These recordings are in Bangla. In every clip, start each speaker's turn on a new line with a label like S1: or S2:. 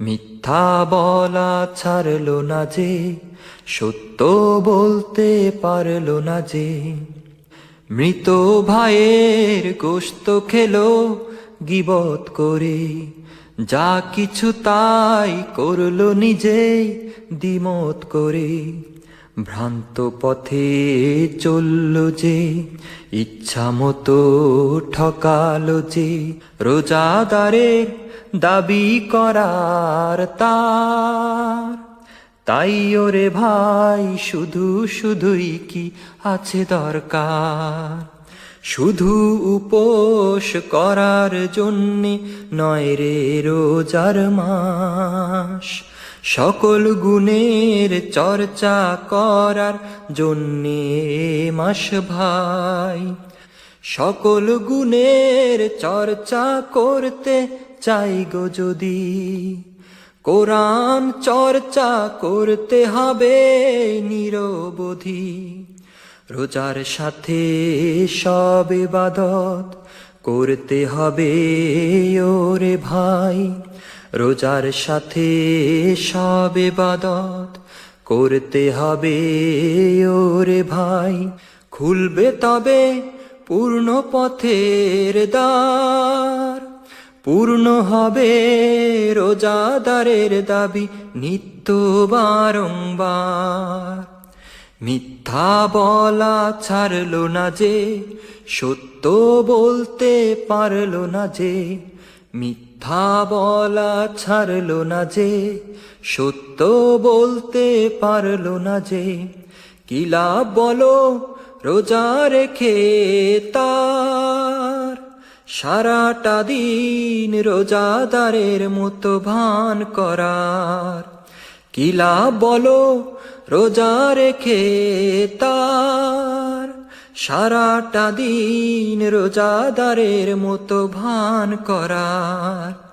S1: মিথ্যা বলা ছাড়লো না যে, সত্য বলতে পারল না যে। মৃত ভাইয়ের গোস্ত খেলো গিবত করে, যা কিছু তাই করল নিজে দ্বিমত করে। ভ্রান্ত পথে চলল যে, ইচ্ছা মতো ঠকালো যে রোজাদারের দাবি করার তার। তাই ওরে ভাই, শুধু শুধুই কি আছে দরকার? শুধু উপোস করার জন্যে নয় রে রোজার মাস। সকল গুণের চর্চা করার জন্যে মাস ভাই। সকল গুণের চর্চা করতে চাই গো যদি। কোরআন চর্চা করতে হবে নিরবধি। রোজার সাথে সব ইবাদত করতে হবে ওরে ভাই। রোজার সাথে সব ইবাদত করতে হবে। ওরে ভাই, খুলবে তবে পূর্ণ পথের দ্বার। পূর্ণ হবে রোজাদারের দাবি নিত্য বারংবার। মিথ্যা বলা ছাড়লো না যে, সত্য বলতে পারল না যে মিথ্যা বলা ছাড়লো না যে, সত্য বলতে পারল না যে, কি লাভ বলো, রোজা রেখে তার। সারাটা দিন রোজাদারের মতো ভান করার। কিলা বলো, রোজা রেখে তার। সারাটা দিন রোজাদারের মতো ভান করার।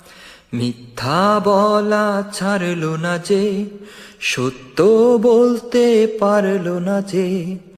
S1: মিথ্যা বলা ছাড়লো না যে, সত্য বলতে পারল না যে